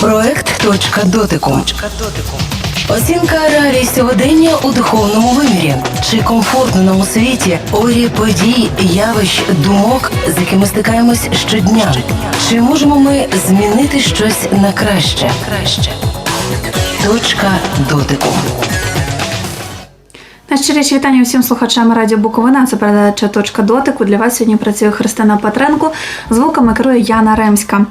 Проект Точка дотику. Оцінка реалій сьогодення у духовному вимірі. Чи комфортно нам у світі орі подій, явищ, думок, з якими стикаємось щодня? Чи можемо ми змінити щось на краще? Точка дотику. Найщиріші вітання всім слухачам Радіо Буковина. Це передача точка дотику. Для вас сьогодні працює Христина Петренко. Звуками керує Яна Ремська.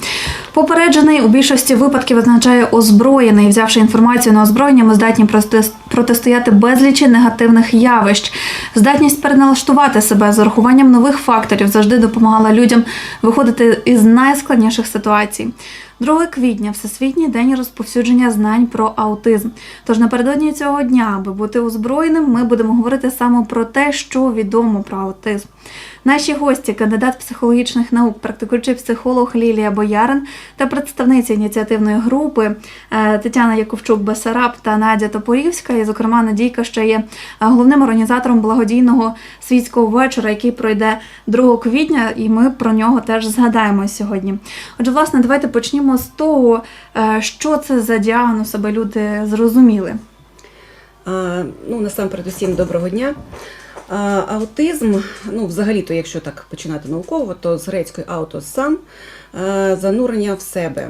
Попереджений у більшості випадків означає озброєний. Взявши інформацію на озброєння, ми здатні протис- протистояти безлічі негативних явищ. Здатність переналаштувати себе з урахуванням нових факторів завжди допомагала людям виходити із найскладніших ситуацій. 2 квітня Всесвітній день розповсюдження знань про аутизм. Тож напередодні цього дня, аби бути озброєним, ми будемо говорити саме про те, що відомо про аутизм. Наші гості, кандидат психологічних наук, практикуючий психолог Лілія Боярин та представниця ініціативної групи е, Тетяна Яковчук Бесараб та Надя Топорівська. І, зокрема, Надійка ще є е, головним організатором благодійного світського вечора, який пройде 2 квітня, і ми про нього теж згадаємо сьогодні. Отже, власне, давайте почнімо з того, е, що це за діагноз, аби люди зрозуміли. А, Ну, насамперед усім доброго дня. А, Аутизм, ну, взагалі-то, якщо так починати науково, то з грецької аутос сам е, занурення в себе.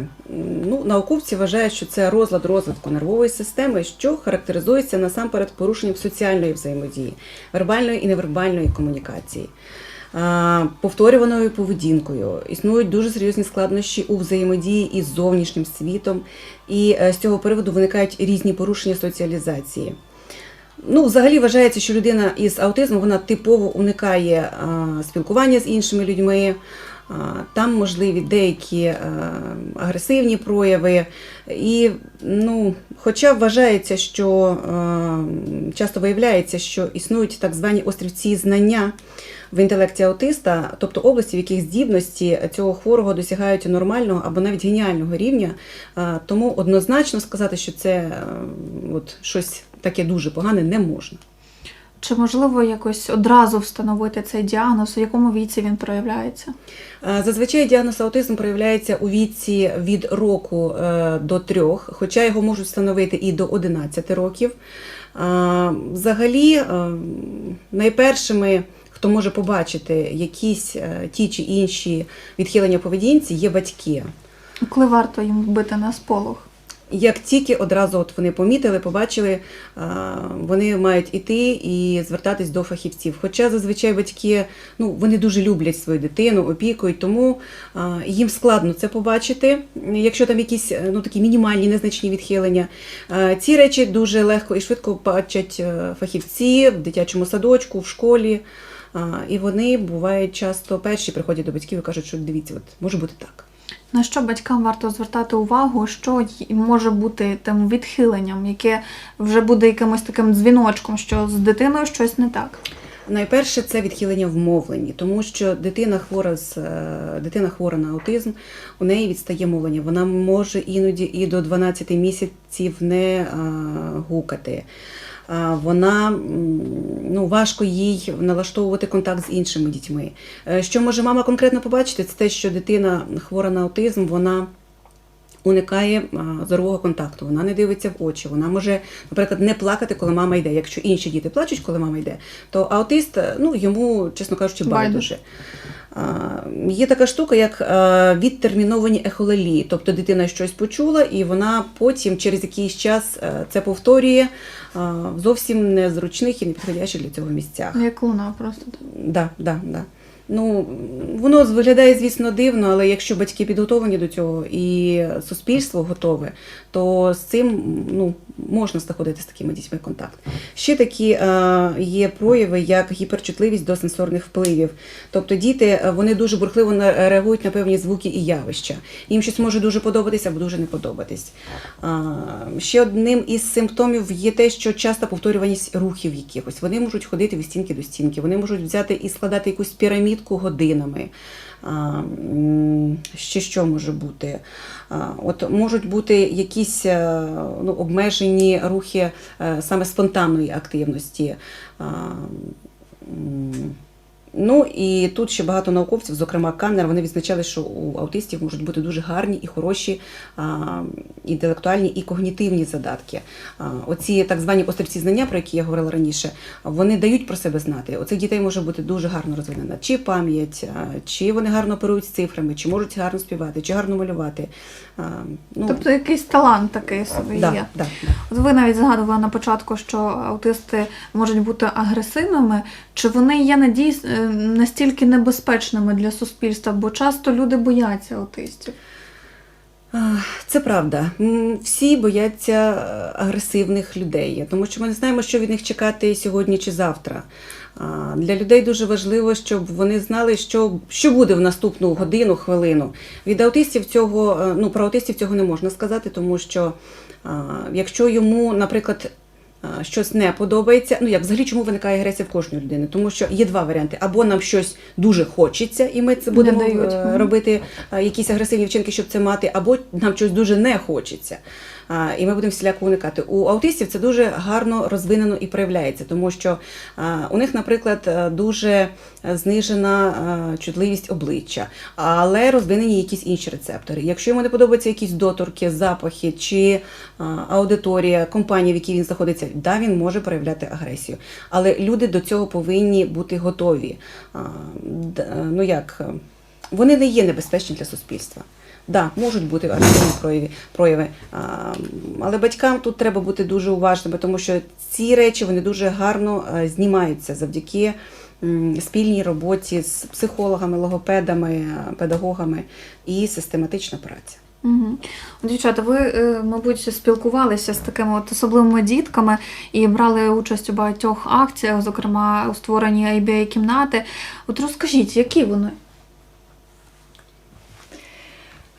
Ну, науковці вважають, що це розлад розвитку нервової системи, що характеризується насамперед порушенням соціальної взаємодії, вербальної і невербальної комунікації. Повторюваною поведінкою існують дуже серйозні складнощі у взаємодії із зовнішнім світом, і е, з цього приводу виникають різні порушення соціалізації. Ну, взагалі вважається, що людина із аутизмом вона типово уникає спілкування з іншими людьми. Там можливі деякі е, агресивні прояви. І, ну, хоча вважається, що е, часто виявляється, що існують так звані острівці знання в інтелекті аутиста, тобто області, в яких здібності цього хворого досягають нормального або навіть геніального рівня. Тому однозначно сказати, що це е, от, щось таке дуже погане не можна. Чи можливо якось одразу встановити цей діагноз, у якому віці він проявляється? Е, Зазвичай діагноз аутизм проявляється у віці від року е, до трьох, хоча його можуть встановити і до 11 років. Е, Взагалі, найпершими, хто може побачити якісь ті чи інші відхилення поведінці, є батьки. Коли варто їм бити на сполох? Як тільки одразу от вони помітили, побачили, вони мають іти і звертатись до фахівців. Хоча зазвичай батьки ну, вони дуже люблять свою дитину, опікують, тому їм складно це побачити, якщо там якісь е, ну, такі мінімальні незначні відхилення. Ці речі дуже легко і швидко бачать е, фахівці в дитячому садочку, в школі. І вони бувають часто перші приходять до батьків і кажуть, що дивіться, от може бути так. На що батькам варто звертати увагу, що може бути тим відхиленням, яке вже буде якимось таким дзвіночком, що з дитиною щось не так? Найперше це відхилення в мовленні, тому що дитина хвора з е, дитина хвора на аутизм, у неї відстає мовлення. Вона може іноді і до 12 місяців не е, гукати. Вона ну, важко їй налаштовувати контакт з іншими дітьми. Е, Що може мама конкретно побачити? Це те, що дитина хвора на аутизм, вона уникає а, зорового контакту, вона не дивиться в очі, вона може, наприклад, не плакати, коли мама йде. Якщо інші діти плачуть, коли мама йде, то аутист, е, ну йому, чесно кажучи, Байдуже. Є така штука, як е, відтерміновані ехололії, тобто дитина щось почула, і вона потім через якийсь час е, це повторює в зовсім незручних і непідходящих для цього місцях. Як луна просто. Да, да, да. Ну, воно виглядає, звісно, дивно, але якщо батьки підготовлені до цього і суспільство готове, то з цим ну, можна знаходити з такими дітьми контакт. Ще такі е, є прояви, як гіперчутливість до сенсорних впливів. Тобто діти е, вони дуже бурхливо реагують на певні звуки і явища. Їм щось може дуже подобатися або дуже не подобатись. А, ще одним із симптомів є те, що часто повторюваність рухів якихось. Вони можуть ходити від стінки до стінки, вони можуть взяти і складати якусь пірамідку годинами. Ще що може бути? От можуть бути якісь е, ну, обмежені рухи е, саме спонтанної активності. Ну і тут ще багато науковців, зокрема Каннер, вони відзначали, що у аутистів можуть бути дуже гарні і хороші а, інтелектуальні і когнітивні задатки. А, оці так звані острівці знання, про які я говорила раніше, вони дають про себе знати. У цих дітей може бути дуже гарно розвинена чи пам'ять, чи вони гарно оперують з цифрами, чи можуть гарно співати, чи гарно малювати. А, ну, Тобто якийсь талант такий собі да, є. да, да. От ви навіть згадували на початку, що аутисти можуть бути агресивними. Чи вони є надій... е, настільки небезпечними для суспільства? Бо часто люди бояться аутистів. Це правда. Всі бояться е, агресивних людей, тому що ми не знаємо, що від них чекати сьогодні чи завтра. Для людей дуже важливо, щоб вони знали, що, що буде в наступну годину, хвилину. Від аутистів цього, е, ну про аутистів цього не можна сказати, тому що якщо йому, наприклад, щось не подобається. Ну як взагалі чому виникає агресія в кожної людини? Тому що є два варіанти: або нам щось дуже хочеться, і ми це будемо е, робити е, якісь агресивні вчинки, щоб це мати, або нам щось дуже не хочеться. І ми будемо всіляко уникати. У аутистів це дуже гарно розвинено і проявляється, тому що у них, наприклад, е, дуже е, знижена е, чутливість обличчя, але розвинені якісь інші рецептори. Якщо йому не подобаються якісь доторки, запахи чи аудиторія, компанія, в якій він знаходиться, да, він може проявляти агресію. Але люди до цього повинні бути готові. Ну як, е, вони не є небезпечні для суспільства. Да, можуть бути агресивні прояви, прояви. Але батькам тут треба бути дуже уважними, тому що ці речі вони дуже гарно е, знімаються завдяки спільній роботі з психологами, логопедами, е, педагогами і систематична праця. Угу. Дівчата, ви, е, мабуть, спілкувалися з такими от особливими дітками і брали участь у багатьох акціях, зокрема у створенні IBA кімнати. От розкажіть, які вони?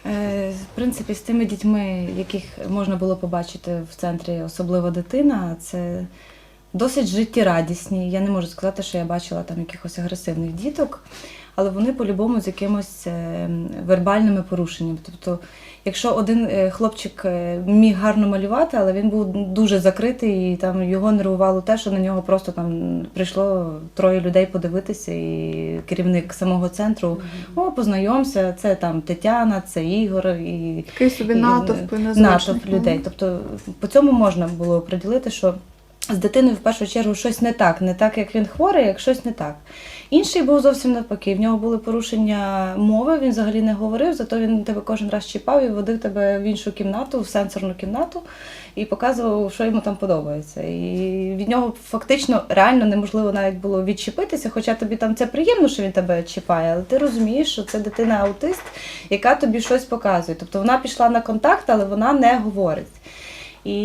Е, В принципі, з тими дітьми, яких можна було побачити в центрі, особливо дитина, це досить життєрадісні. Я не можу сказати, що я бачила там якихось агресивних діток, але вони по-любому з якимось е, вербальними порушеннями. Тобто, якщо один е, хлопчик е, міг гарно малювати, але він був дуже закритий, і там його нервувало те, що на нього просто там прийшло троє людей подивитися, і керівник самого центру о, познайомся, це там Тетяна, це Ігор і Такий собі і, натовп незвичний. натовп людей. Тобто по цьому можна було приділити, що з дитиною в першу чергу щось не так, не так, як він хворий, як щось не так. Інший був зовсім навпаки. В нього були порушення мови, він взагалі не говорив, зато він тебе кожен раз чіпав і водив тебе в іншу кімнату, в сенсорну кімнату, і показував, що йому там подобається. І від нього фактично реально неможливо навіть було відчепитися, хоча тобі там це приємно, що він тебе чіпає, але ти розумієш, що це дитина-аутист, яка тобі щось показує. Тобто вона пішла на контакт, але вона не говорить. І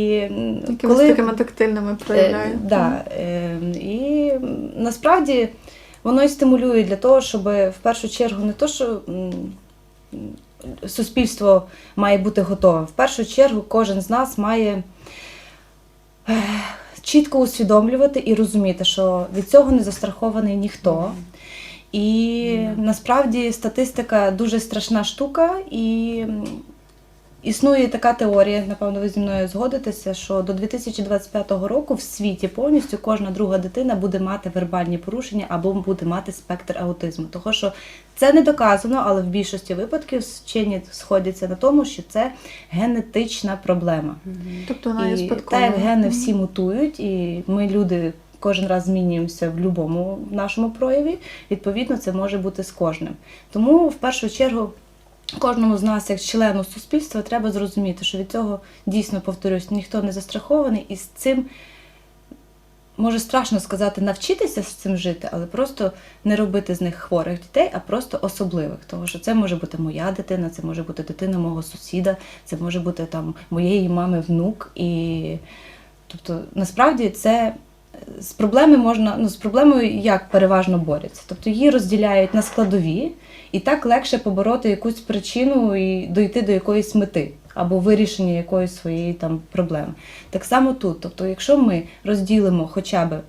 Якимись такими тактильними проявляє. Е, да, е, і насправді воно і стимулює для того, щоб в першу чергу не то, що суспільство має бути готове. В першу чергу кожен з нас має е, чітко усвідомлювати і розуміти, що від цього не застрахований ніхто. І насправді статистика дуже страшна штука, і існує така теорія, напевно, ви зі мною згодитеся, що до 2025 року в світі повністю кожна друга дитина буде мати вербальні порушення або буде мати спектр аутизму. Того, що це не доказано, але в більшості випадків вчені сходяться на тому, що це генетична проблема. Тобто вона є спадкова. так як гени всі мутують, і ми люди кожен раз змінюємося в будь-якому нашому прояві. Відповідно, це може бути з кожним. Тому в першу чергу. Кожному з нас, як члену суспільства, треба зрозуміти, що від цього дійсно повторюсь, ніхто не застрахований, і з цим може страшно сказати навчитися з цим жити, але просто не робити з них хворих дітей, а просто особливих. Тому що це може бути моя дитина, це може бути дитина мого сусіда, це може бути там моєї мами внук. І тобто, насправді це. З проблеми можна, ну з проблемою як переважно борються. Тобто її розділяють на складові, і так легше побороти якусь причину і дойти до якоїсь мети або вирішення якоїсь своєї там проблеми. Так само тут. Тобто, якщо ми розділимо хоча б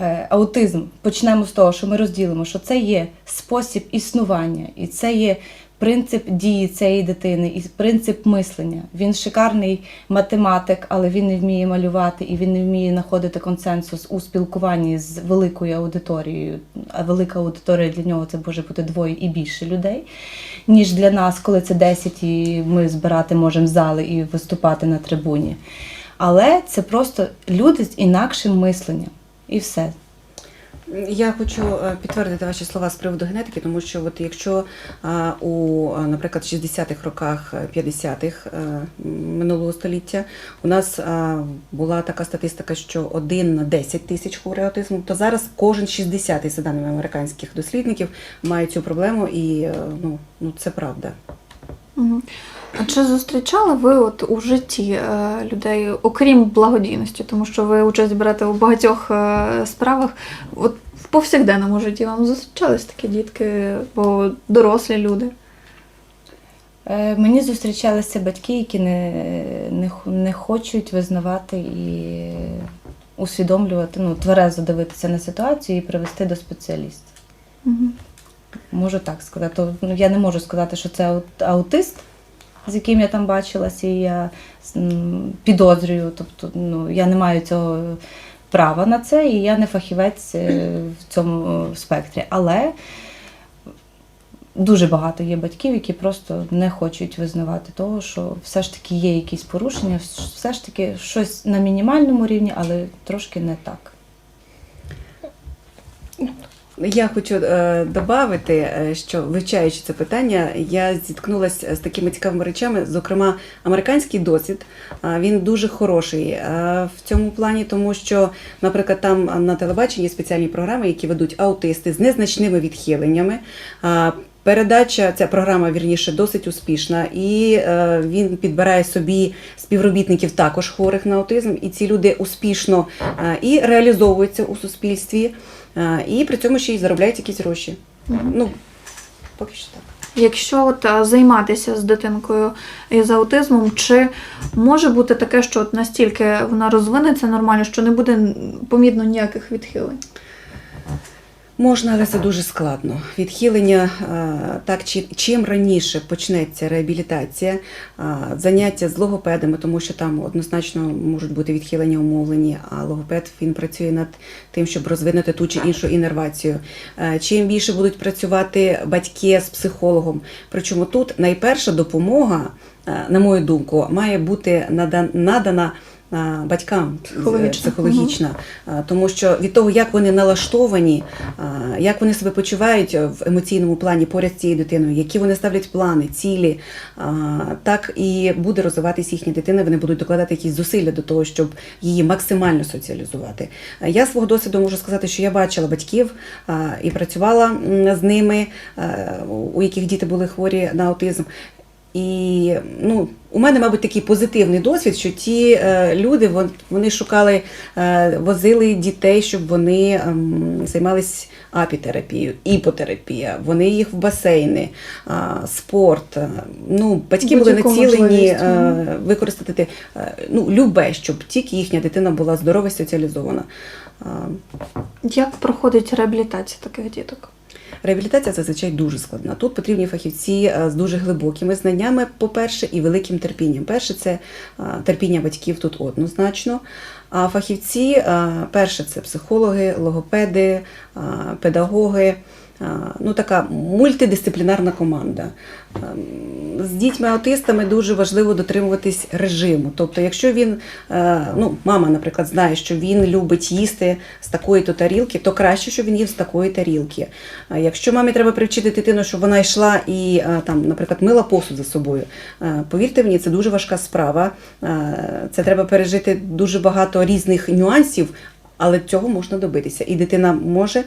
е, аутизм, почнемо з того, що ми розділимо, що це є спосіб існування, і це є принцип дії цієї дитини і принцип мислення. Він шикарний математик, але він не вміє малювати і він не вміє знаходити консенсус у спілкуванні з великою аудиторією. А велика аудиторія для нього це може бути двоє і більше людей, ніж для нас, коли це 10 і ми збирати можемо зали і виступати на трибуні. Але це просто люди з інакшим мисленням. І все. Я хочу е, підтвердити ваші слова з приводу генетики, тому що от якщо у, наприклад, 60-х роках, е, 50-х е, минулого століття у нас була така статистика, що один на 10 тисяч хворий аутизмом, то зараз кожен 60-й, за даними американських дослідників, має цю проблему, і е, ну, ну це правда. Мгм. А чи зустрічали ви от у житті е, людей, окрім благодійності, тому що ви участь берете у багатьох е, справах, от в повсякденному житті вам зустрічались такі дітки, бо дорослі люди? Е, Мені зустрічалися батьки, які не, не, не хочуть визнавати і усвідомлювати, ну, тверезо дивитися на ситуацію і привести до спеціаліста. Мгм. Можу так сказати. Ну, я не можу сказати, що це аутист, з яким я там бачилася, і я підозрюю. Тобто, ну, я не маю цього права на це, і я не фахівець е, в цьому е, спектрі. Але дуже багато є батьків, які просто не хочуть визнавати того, що все ж таки є якісь порушення, все ж таки щось на мінімальному рівні, але трошки не так. Я хочу е, додати, е, що вивчаючи це питання, я зіткнулася з такими цікавими речами. Зокрема, американський досвід е, він дуже хороший е, в цьому плані, тому що, наприклад, там на телебаченні спеціальні програми, які ведуть аутисти з незначними відхиленнями. Е, Передача, ця програма вірніше досить успішна, і е, він підбирає собі співробітників також хворих на аутизм, і ці люди успішно е, і реалізовуються у суспільстві, е, і при цьому ще й заробляють якісь гроші. Ну, поки що так. Якщо от е, займатися з дитинкою із аутизмом, чи може бути таке, що от настільки вона розвинеться нормально, що не буде помітно ніяких відхилень? Можна, але це дуже складно. Відхилення е, так чи чим раніше почнеться реабілітація, е, заняття з логопедами, тому що там однозначно можуть бути відхилення умовлені, а логопед він працює над тим, щоб розвинути ту чи іншу інервацію. Е, Чим більше будуть працювати батьки з психологом. Причому тут найперша допомога, на мою думку, має бути надана. Е, Батькам Психологічна. психологічна, А, тому що від того, як вони налаштовані, як вони себе почувають в емоційному плані поряд з цією дитиною, які вони ставлять плани, цілі, так і буде розвиватись їхня дитина. Вони будуть докладати якісь зусилля до того, щоб її максимально соціалізувати. Я свого досвіду можу сказати, що я бачила батьків і працювала з ними, у яких діти були хворі на аутизм. І ну, у мене, мабуть, такий позитивний досвід, що ті е, люди вон- вони шукали, е, возили дітей, щоб вони ем, займались апітерапією, іпотерапія, вони їх в басейни, а, спорт. е, Ну, батьки були націлені е, використати е, ну, любе, щоб тільки їхня дитина була здорова і соціалізована. А, Як проходить реабілітація таких діток? Реабілітація зазвичай дуже складна. Тут потрібні фахівці е, з дуже глибокими знаннями, по-перше, і великим терпінням. Перше, це е, терпіння батьків тут однозначно. А фахівці, е, перше, це психологи, логопеди, педагоги. Ну, така мультидисциплінарна команда. З дітьми-аутистами дуже важливо дотримуватись режиму. Тобто, якщо він, е, ну, мама, наприклад, знає, що він любить їсти з такої-то тарілки, то краще, щоб він їв з такої тарілки. Якщо мамі треба привчити дитину, щоб вона йшла і е, там, наприклад, мила посуд за собою, е, повірте мені, це дуже важка справа. Це треба пережити дуже багато різних нюансів. Але цього можна добитися, і дитина може е,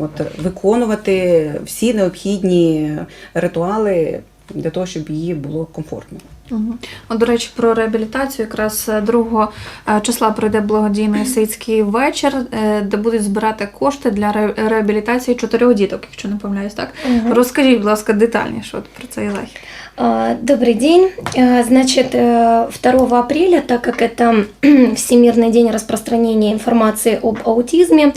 от, виконувати всі необхідні ритуали для того, щоб їй було комфортно. Угу. От, до речі, про реабілітацію якраз е, 2 е, числа пройде благодійний світський вечір, е, де будуть збирати кошти для ре- реабілітації чотирьох діток, якщо не помиляюсь, так? Розкажіть, будь ласка, детальніше от про цей захід. А, Добрый день. А, Значит, э, 2 апреля, так как это Всемирный день распространения информации об аутизме,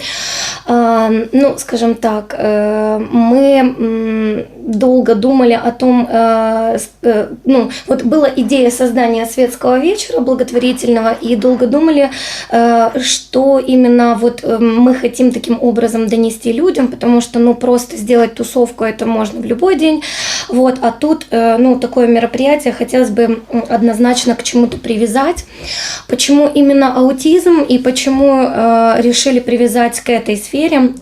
а, ну, скажем так, э, мы м, долго думали о том, э, с- э, ну, вот была идея создания светского вечера благотворительного, и долго думали, э, что именно вот э, мы хотим таким образом донести людям, потому что, ну, просто сделать тусовку это можно в любой день, вот, а тут, э, ну, такое мероприятие хотелось бы однозначно к чему-то привязать. Почему именно аутизм и почему решили привязать к этой сфере?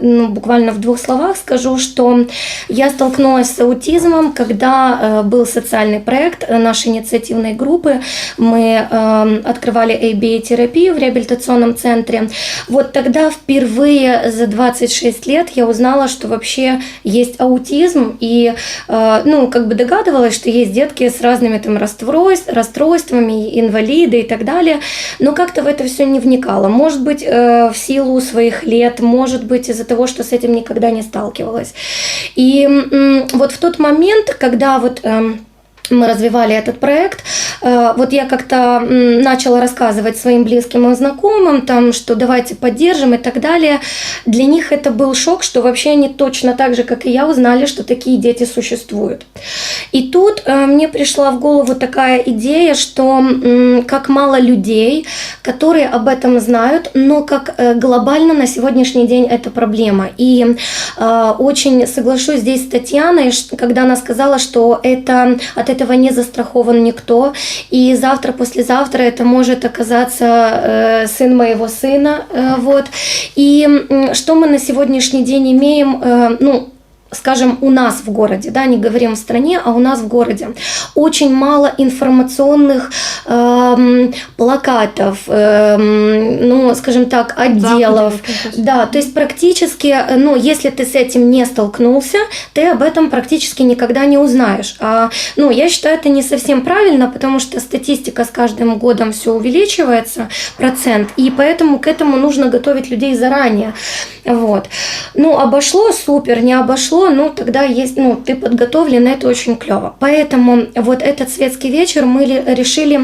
Ну, буквально в двух словах скажу, что я столкнулась с аутизмом, когда был социальный проект э, нашей инициативной группы. Мы э, открывали ABA-терапию в реабилитационном центре. Вот тогда впервые за 26 лет я узнала, что вообще есть аутизм, и э, ну, как бы догадывалась, что есть детки с разными там расстройств- расстройствами, инвалиды и так далее, но как-то в это все не вникала. Может быть, э, в силу своих лет, может быть, из-за того, что с этим никогда не сталкивалась. И вот в тот момент, когда вот... эм, мы развивали этот проект. Э, Вот я как-то начала рассказывать своим близким и знакомым, там, что давайте поддержим и так далее. Для них это был шок, что вообще они точно так же, как и я, узнали, что такие дети существуют. И тут э, мне пришла в голову такая идея, что как мало людей, которые об этом знают, но как э, глобально на сегодняшний день это проблема. И очень соглашусь здесь с Татьяной, когда она сказала, что это от этого не застрахован никто, и завтра, послезавтра это может оказаться э, сын моего сына, э, вот. И м, что мы на сегодняшний день имеем, э, ну, скажем, у нас в городе, да, не говорим в стране, а у нас в городе, очень мало информационных эм, плакатов, эм, ну, скажем так, отделов. Да, то есть практически, э, ну, если ты с этим не столкнулся, ты об этом практически никогда не узнаешь. А, ну, я считаю, это не совсем правильно, потому что статистика с каждым годом все увеличивается, процент, и поэтому к этому нужно готовить людей заранее. Вот. Ну, обошло, супер, не обошло, ну, тогда есть, ну, ты подготовлен, это очень клево. Поэтому вот этот светский вечер мы ли- решили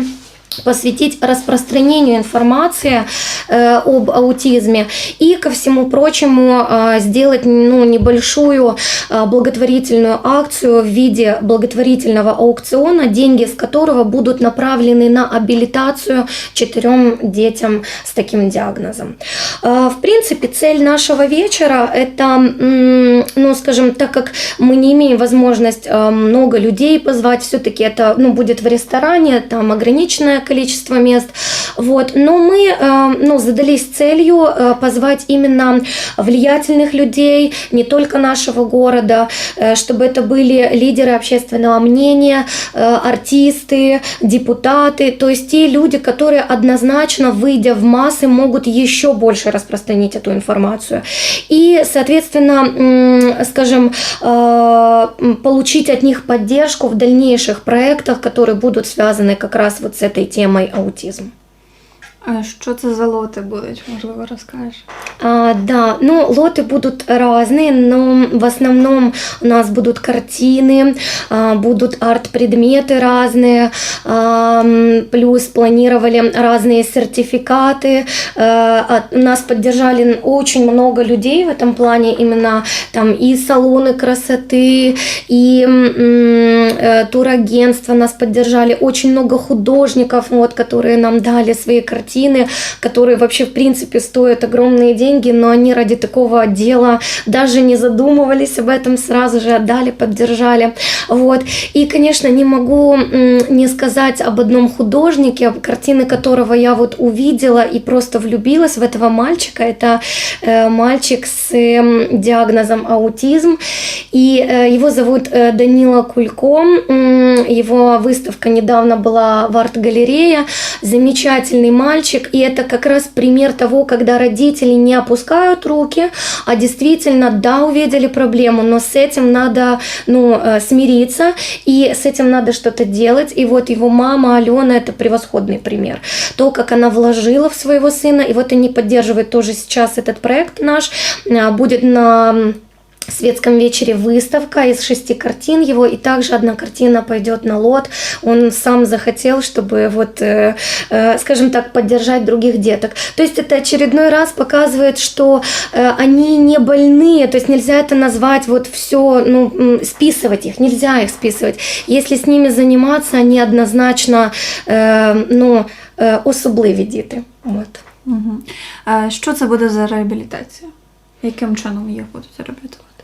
посвятить распространению информации э, об аутизме и ко всему прочему э, сделать ну, небольшую э, благотворительную акцию в виде благотворительного аукциона, деньги с которого будут направлены на абилитацию четырем детям с таким диагнозом. Э, в принципе, цель нашего вечера это, ну, скажем, так как мы не имеем возможность э, много людей позвать, все-таки это ну, будет в ресторане, там ограниченное количество мест. Вот. Но мы э, ну, задались целью э, позвать именно влиятельных людей, не только нашего города, э, чтобы это были лидеры общественного мнения, э, артисты, депутаты, то есть те люди, которые однозначно, выйдя в массы, могут еще больше распространить эту информацию. И, соответственно, скажем, получить от них поддержку в дальнейших проектах, которые будут связаны как раз вот с этой темой аутизм. А що це за лоти будуть, можливо, розкажеш? А, да, ну лоты будут разные, но в основном у нас будут картины, а, будут арт-предметы разные, а, плюс планировали разные сертификаты. А, а, нас поддержали очень много людей в этом плане, именно там и салоны красоты, и э, турагентства нас поддержали, очень много художников, вот, которые нам дали свои картины, которые вообще в принципе стоят огромные деньги, но они ради такого дела даже не задумывались об этом, сразу же отдали, поддержали. Вот. И, конечно, не могу не сказать об одном художнике, картины которого я вот увидела и просто влюбилась в этого мальчика. Это э, мальчик с э, диагнозом аутизм, и э, его зовут э, Данила Кулько. Его выставка недавно была в арт-галерее. Замечательный мальчик, и это как раз пример того, когда родители не опускают руки, а действительно, да, увидели проблему, но с этим надо, ну, э, смириться, и с этим надо что-то делать. И вот его мама Алена это превосходный пример. То, как она вложила в своего сына, и вот они поддерживают тоже сейчас этот проект наш, а, будет на светском вечере выставка из шести картин его, и также одна картина пойдет на лот. Он сам захотел, чтобы вот, э, э, скажем так, поддержать других деток. То есть это очередной раз показывает, что э, они не больные, то есть нельзя это назвать вот все, ну, м, списывать их, нельзя их списывать. Если с ними заниматься, они однозначно, э, ну, е, особливі діти. От. Угу. А що це буде за реабілітація? Яким чином їх будуть реабілітувати?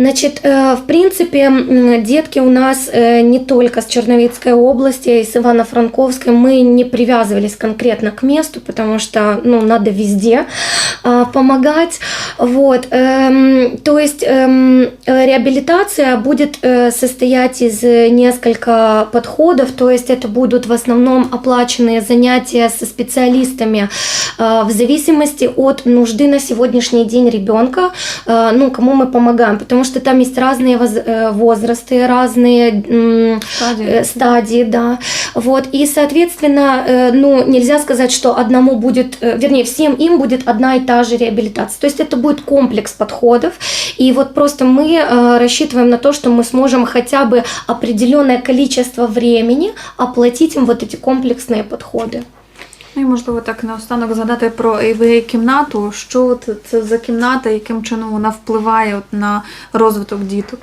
Значит, э, в принципе, детки у нас э, не только с Черновицкой области, и с Ивано-Франковской. Мы не привязывались конкретно к месту, потому что ну, надо везде а, помогать. Вот. эм, То есть эм, реабилитация будет э, состоять из несколько подходов, то есть это будут в основном оплаченные занятия со специалистами в зависимости от нужды на сегодняшний день ребенка, ну, кому мы помогаем, потому что там есть разные воз- э, возрасты, разные м, Стадії. э, стадии, да. Вот. И, соответственно, э, ну, нельзя сказать, что одному будет, вернее, всем им будет одна и та же реабилитация. То есть это будет комплекс подходов. И вот просто мы рассчитываем на то, что мы сможем хотя бы определенное количество времени оплатить им вот эти комплексные подходы. Ну і можливо так наостанок згадати про AVA кімнату. Що це за кімната, яким чином вона впливає на розвиток діток?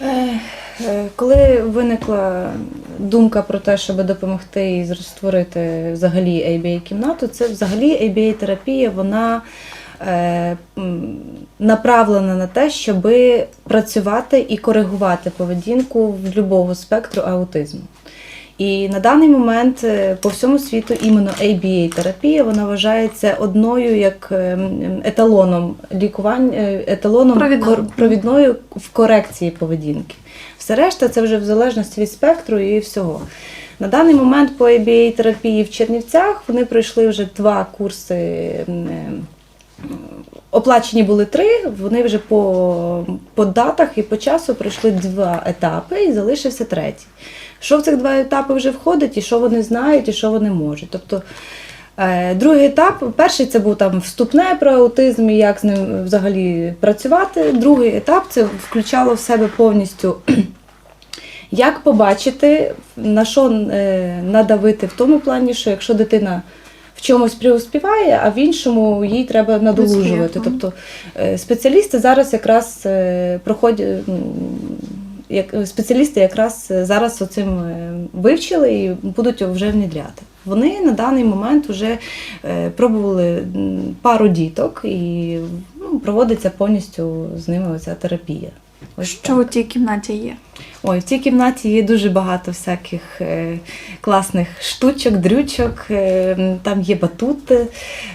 Е, е, Коли виникла думка про те, щоб допомогти і створити взагалі ABA-кімнату, це взагалі ABA-терапія, вона е, направлена на те, щоб працювати і коригувати поведінку в будь-якого спектру аутизму. І на даний момент е, по всьому світу іменно ABA-терапія вона вважається одною як ем, еталоном лікування, е, еталоном Провідною. провідною в корекції поведінки. Все решта це вже в залежності від спектру і всього. На даний момент по ABA-терапії в Чернівцях вони пройшли вже два курси. е, Оплачені були три, вони вже по, по датах і по часу пройшли два етапи і залишився третій. Що в цих два етапи вже входить, і що вони знають, і що вони можуть. Тобто е, другий етап, перший це був там вступне про аутизм і як з ним взагалі працювати. Другий етап це включало в себе повністю. Як побачити, на що е, надавити в тому плані, що якщо дитина в чомусь преуспіває, а в іншому їй треба надолужувати. Тобто е, спеціалісти зараз якраз проходять. Як спеціалісти якраз е, зараз оцим е, вивчили і будуть вже внедряти. Вони на даний момент вже е, пробували пару діток і ну, проводиться повністю з ними оця терапія. Ось Що так. у тій кімнаті є? Ой, в цій кімнаті є дуже багато всяких е, класних штучок, дрючок. Е, там є батут,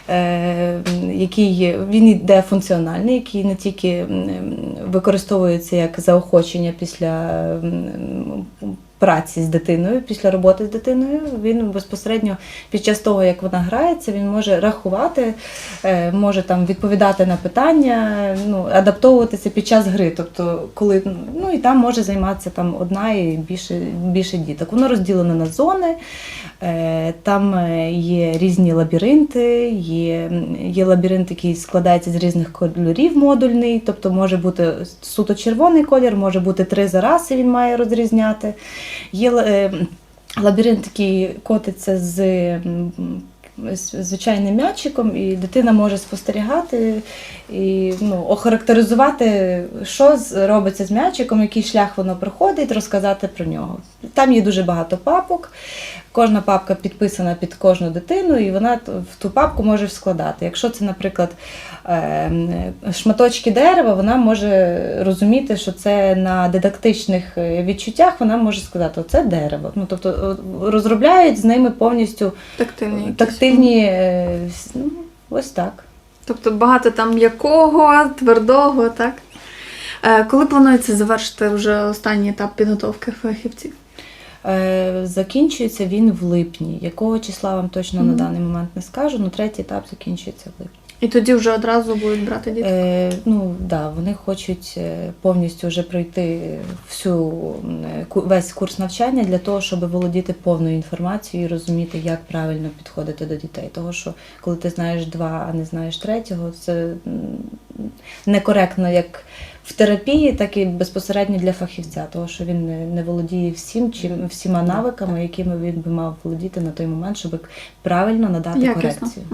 е, який є- він йде функціональний, який не тільки використовується як заохочення після м, праці з дитиною, після роботи з дитиною. Він безпосередньо під час того, як вона грається, він може рахувати, е, може там відповідати на питання, ну, адаптовуватися під час гри. Тобто, коли ну і там може займатися там одна і більше, більше діток. Воно розділено на зони. Е, Там е, є різні лабіринти, є, є лабіринт, який складається з різних кольорів модульний, тобто може бути суто червоний колір, може бути три за раз, і він має розрізняти. Є е, лабіринт, який котиться з звичайним м'ячиком, і дитина може спостерігати і ну, охарактеризувати, що робиться з м'ячиком, який шлях воно проходить, розказати про нього. Там є дуже багато папок. Кожна папка підписана під кожну дитину, і вона в ту папку може складати. Якщо це, наприклад, ем, шматочки дерева, вона може розуміти, що це на дидактичних е, відчуттях вона може сказати, оце дерево. Ну, тобто розробляють з ними повністю Тактильні. тактильні. е, Ну, ось так. Тобто багато там м'якого, твердого, так? Е, Коли планується завершити вже останній етап підготовки фахівців? Е, Закінчується він в липні. Якого числа вам точно на даний момент не скажу, але третій етап закінчується в липні. І тоді вже одразу будуть брати дітей? Е, ну да, вони хочуть е, повністю вже пройти всю е, весь курс навчання для того, щоб володіти повною інформацією і розуміти, як правильно підходити до дітей. Того, що коли ти знаєш два, а не знаєш третього, це некоректно як в терапії, так і безпосередньо для фахівця, тому що він не, не володіє всім чим всіма навиками, якими він би мав володіти на той момент, щоб правильно надати Якісно. корекцію.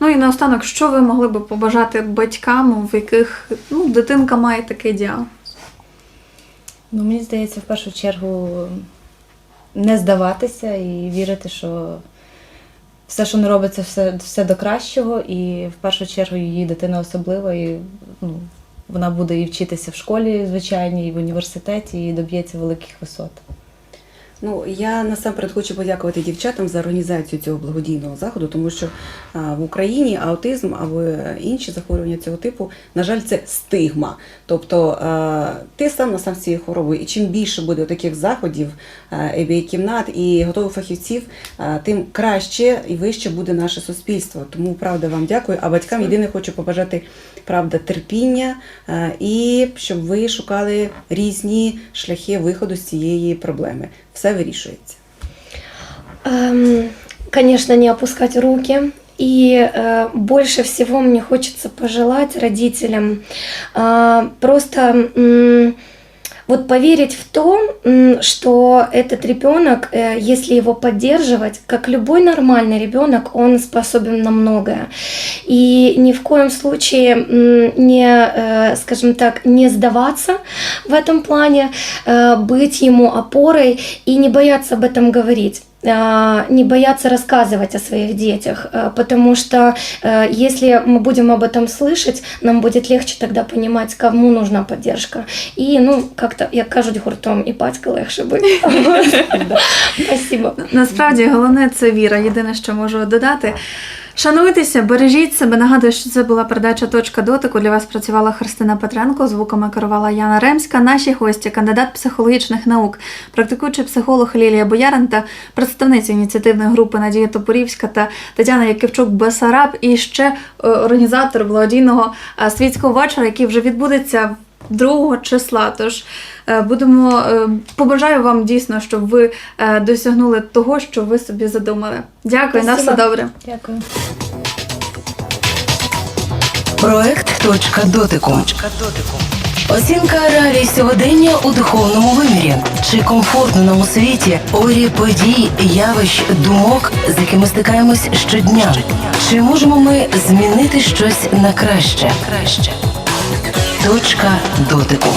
Ну і наостанок, що ви могли би побажати батькам, в яких ну, дитинка має такий діагноз? Ну, мені здається, в першу чергу не здаватися і вірити, що все, що не робиться, все, все до кращого, і в першу чергу її дитина особлива, і ну, вона буде і вчитися в школі звичайній, і в університеті, і доб'ється великих висот. Ну, я насамперед хочу подякувати дівчатам за організацію цього благодійного заходу, тому що в Україні аутизм або інші захворювання цього типу, на жаль, це стигма. Тобто ти сам на сам з цією хворобою, і чим більше буде таких заходів, кімнат і готових фахівців, тим краще і вище буде наше суспільство. Тому правда вам дякую. А батькам єдине хочу побажати правда терпіння і щоб ви шукали різні шляхи виходу з цієї проблеми Все вирішується. Эм, Конечно, не опускать руки. И э, больше всего мне хочется пожелать родителям э, просто м, вот поверить в то, что этот ребенок, э, если его поддерживать, как любой нормальный ребенок, он способен на многое. И ни в коем случае не, э, скажем так, не сдаваться в этом плане, э, быть ему опорой и не бояться об этом говорить не бояться рассказывать о своих детях, э, потому что э, если мы будем об этом слышать, нам будет легче тогда понимать, кому нужна поддержка. И, ну, как-то, як кажуть гуртом, і батька легше бути. Спасибо. Насправді головне це віра. Єдине, що можу додати. Шануйтеся, бережіть себе. Нагадую, що це була передача Точка дотику. Для вас працювала Христина Петренко, звуками керувала Яна Ремська. Наші гості, кандидат психологічних наук, практикуючий психолог Лілія Боярин та представниця ініціативної групи Надія Топорівська та Тетяна Яківчук Бесараб. І ще е, організатор благодійного е, світського вечора, який вже відбудеться 2 числа. Тож е, будемо е, побажаю вам дійсно, щоб ви е, досягнули того, що ви собі задумали. Дякую, на все добре. Дякую. Проект Точка дотику. Оцінка реалій сьогодення у духовному вимірі. Чи комфортно нам у світі орі подій, явищ, думок, з якими стикаємось щодня? Чи можемо ми змінити щось на краще? Точка дотику.